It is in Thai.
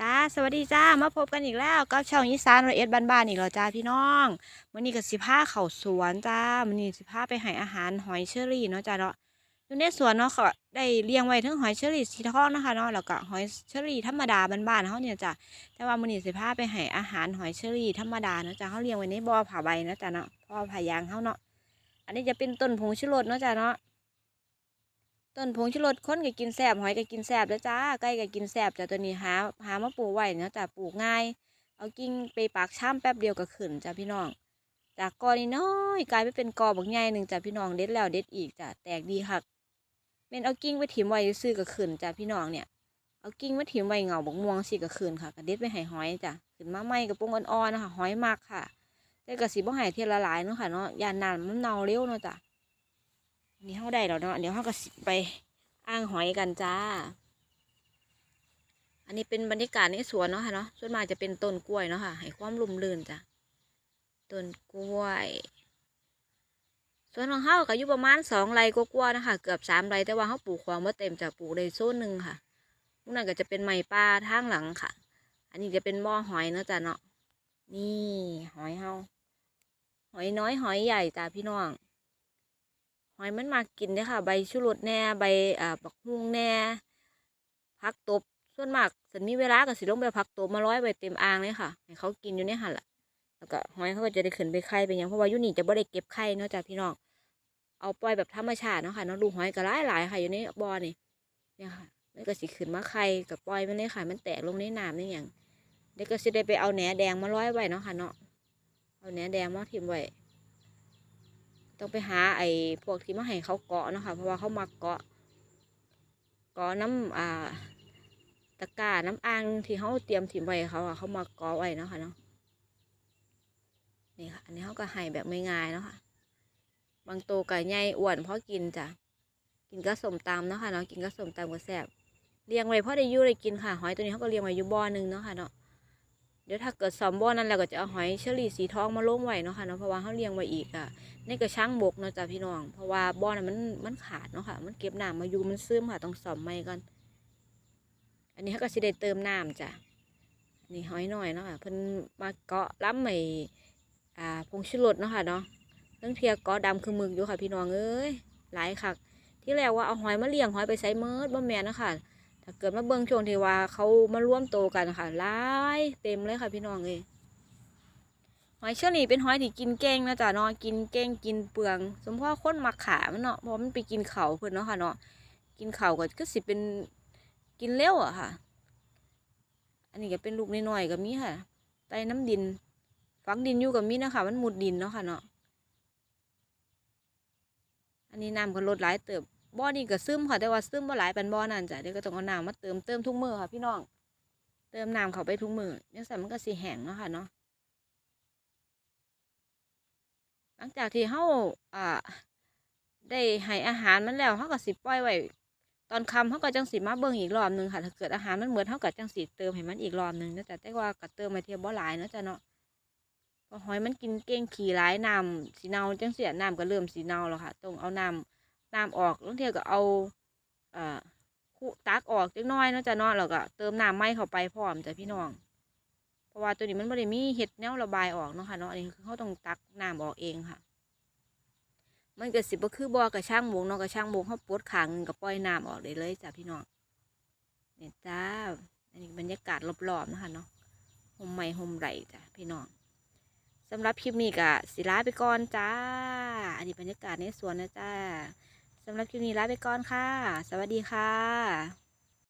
จ้าสวัสดีจ้ามาพบกันอีกแล้วกับช่องอีสานรเอ็ดบ้านๆอีกแล้วจ้าพี่น้องวันนี้ก็สิพาเข้าสวนจ้าวันนี้สิพาไปให้อาหารหอยเชอรี่เนาะจ้าเนาะอยู่ในสวนเนาะเขาได้เลี้ยงไว้ทั้งหอยเชอรี่สีทองนะคะเนาะแล้วก็หอยเชอรี่ธรรมดาบ้านๆเขาเนี่ยจ้าแต่ว่าวันนี้สิพาไปให้อาหารหอยเชอรี่ธรรมดาเนาะจ้าเขาเลี้ยงไว้ในบ่อผ่าใบเนาะจ้าเนาะบ่อผายางเขาเนาะอันนี้จะเป็นต้นผงชูรสเนาะจ้าเนาะ ต้นผงชูรสคนก็กินแซ่บหอยก็กินแซ่บแล้วจ้าไก่ก็กินแซ่บจ้าตัวนี้หาหามาปลูกไว้เนาะจ้าปลูกง่าย เอากิ่งไปปากช่ำแป๊บเดียวก็ขึ้นจ้าพี่น้อง จากกอนี่น้อยกลายไปเป็นกอบักใหญ่หนึ่งจ้าพี่น้องเด็ดแล้วเด็ดอีกจ้าแตกดีคักเป็นเอากิ่งไปถิ่มไว้ซื้อก็ขึ้นจ้าพี่น้องเนี่ยเอากิ่งมาถิ่มไว้เหงาบักม่วงสิก็ขึ้นค่ะก็เด็ดไปให้หอยจ้าขึ้นมาใหมกับปุ้งอ่อนๆนะคะหอยมากค่ะแต่ก็สิบ่ให้เทียละลายเนาะค่ะเนาะยานนานมันเน่าเร็วเนาะจ้า นนี้เฮาได้แล้วเนาะเดี๋ยวเฮาก็ไปอ่างหอยกันจ้า อันนี้เป็นบรรยากาศในสวนเนาะค่ะเนาะส่วนมากจะเป็นต้นกล้วยเนาะค่ะ ให้ความลุ่มลื่นจ้ะต้นกล้วยส่วนของเฮาก็อยู่ประมาณสองไร่กว่านะคะ เกือบสามไร่แต่ว่าเฮาปลูกของบ่เต็มจะปลูกได้โซนหนึ่งค่ะพวกนั้นก็จะเป็นไม้ป่าทางหลังค่ะ อันนี้จะเป็นบ่อหอยเนาะจ้ะเนาะนี่หอยเฮาหอยน้อยหอยใหญ่จ้ะพี่น้อง หอยมันมากินเด้ค่ะ ใบชูรสแน่ใบอ่าบักฮุงแน่ผักตบส่วนมากสันมีเวลาก็สิลงไปเอาผักตบมาร้อยไว้เต็มอ่างเลยค่ะให้เขากินอยู่ในหันละแล้วก็หอยเขาก็จะได้ขึ้นไปไข่เป็นหยังเพราะว่ายู่นี่จะบ่ได้เก็บไข่เนาะจ้ะพี่น้องเอาปล่อยแบบธรรมชาติเนาะค่ะเนาะลูกหอยก็หลายหลายค่ะอยู่ในบ่อนี่เนี่ยค่ะมันก็สิขึ้นมาไข่กับปล่อยมันเลยค่ะมันแตกลงในน้ำนี่อย่างเด็กก็สิได้ไปเอาแหนแดงมาร้อยไว้เนาะค่ะเนาะเอาแหนแดงมาทิ่มไว้ ต้องไปหาไอ้พวกที่มาให้เขาเกาะเนาะคะเพราะว่าเขามาเกาะเกาะน้ำอ่าตะกร้าน้ำอ่างที่เขาเตรียมถิ่มไว้เขาอะเขามาเกาะไว้เนาะค่ะเนาะนี่ค่ะอันนี้เขาก็ให้แบบไม่ง่ายเนาะค่ะ บางตัวก่ใหญ่อ้วนเพราะกินจ้ะกินก็สมตำเนาะค่ะเนาะกินก็สมตำก็แซ่บเลี้ยงไว้เพราะได้อยูได้กินค่ะ หอยตัวนี้เขาก็เลี้ยงไว้อยู่บ่อหนึงเนาะค่ะเนาะ เดี๋ยวถ้าเกิดสอมบ่อนั้นแล้วก็จะเอาหอยเชอรี่สีทองมาลงไว้เนาะค่ะเนาะเพราะว่าเขาเลี้ยงไว้อีกอะในกระชังบกเนาะจ้ะพี่น้อง เพราะว่าบ่อน่ะมันมันขาดเนาะค่ะ มันเก็บน้ำมาอยู่มันซึมค่ะต้องซ่อมใหม่ก่อน อันนี้เขาก็สิได้เติมน้ำจ้ะนนี้หอยหน่อยเนาะค่ะเพิ่นมาเกาะล้ำไอ้อ่าพงชูรสเนาะค่ะเนาะเรื่องเทียเกาะดำคือมึกอยู่ค่ะพี่น้องเอ้ยหลายคักที่แรกว่าเอาหอยมาเลี้ยงหอยไปใส่เมิดบ่แม่นเนาะคะ เกิดมาเบิ่งช่วงที่ว่าเขามาร่วมโตกันค่ะหลายเต็มเลยค่ะพี่น้องเอ้ยหอยเชอรี่เป็นหอยที่กินเก่งนะจ๊ะเนาะกินเก่งกินเปลือง สมพ่อค้นมักขามันเนาะเพราะมันไปกินเข่าเพิ่อนเนาะค่ะเนาะกินเข่าก็ก็สิเป็นกินเร็วอะค่ะ อันนี้ก็เป็นลูกน้อยๆก็มีค่ะใต้น้ำดิน ฝังดินอยู่กับมีนะคะ มันมุดดินเนาะค่ะเนาะอันนี้น้ำก็ลดหลายเติบ บ่อนี่ก็ซึมค่ะแต่ว่าซึมบ่หลายป็นบ่อนั่นจ้ะเดี๋ยวก็ต้องเอาน้ำมาเติมเติมทุกมือค่ะพี่น้อง เติมน้ำเข้าไปทุกมือเนี่ยสมันก็สิแห้งเนาะค่ะเนาะหลังจากที่เฮาอ่า ได้ให้อาหารมันแล้วเฮาก็สิปล่อยไว้ตอนคำเฮาก็จังสิมาเบิ่งอีกรอบหนึงค่ะถ้าเกิดอาหารมันหมดเฮาก็จังสิเติมให้มันอีกรอบหนึงนะจ๊ะแต่ว่าก็เติมไปเทียบบ่หลายเนาะจ้ะเนาะพราะหอยมันกินเก่งขี่หลายน้ำสีเนาจังเสียน้ำก็เริ่มสีเนาแล้วค่ะ ต้องเอาน้ำ น้ำออกบางเทีก็เอาเอ่อคุตักออกจักน้อยเนาะจ้ะเนาะแล้วก็เติมน้ำใหม่เข้าไปพร้อมจ้ะพี่น้อง เพราะว่าตัวนี้มันไม่ได้มีเห็ดแนวระบายออกเนาะค่ะเนาะอันนี้คือเขาต้องตักน้ำออกเองค่ะ มันก็สิบ่คือบ่อกระช่างหมงเนาะกระช่างหมงเขาปวดขางหนึ่งก็ปล่อยน้ำออกได้เลยจ้ะพี่น้องเนี่ยจ้าอันนี้บรรยากาศรอบๆนะคะเนาะโฮมใหม่โฮมไรจ้ะพี่น้องสำหรับคลิปนี้ก็สิลาไปก่อนจ้า อันนี้บรรยากาศในสวนนะจ้า สำหรับคลิปนี้ลาไปก่อนค่ะ สวัสดีค่ะ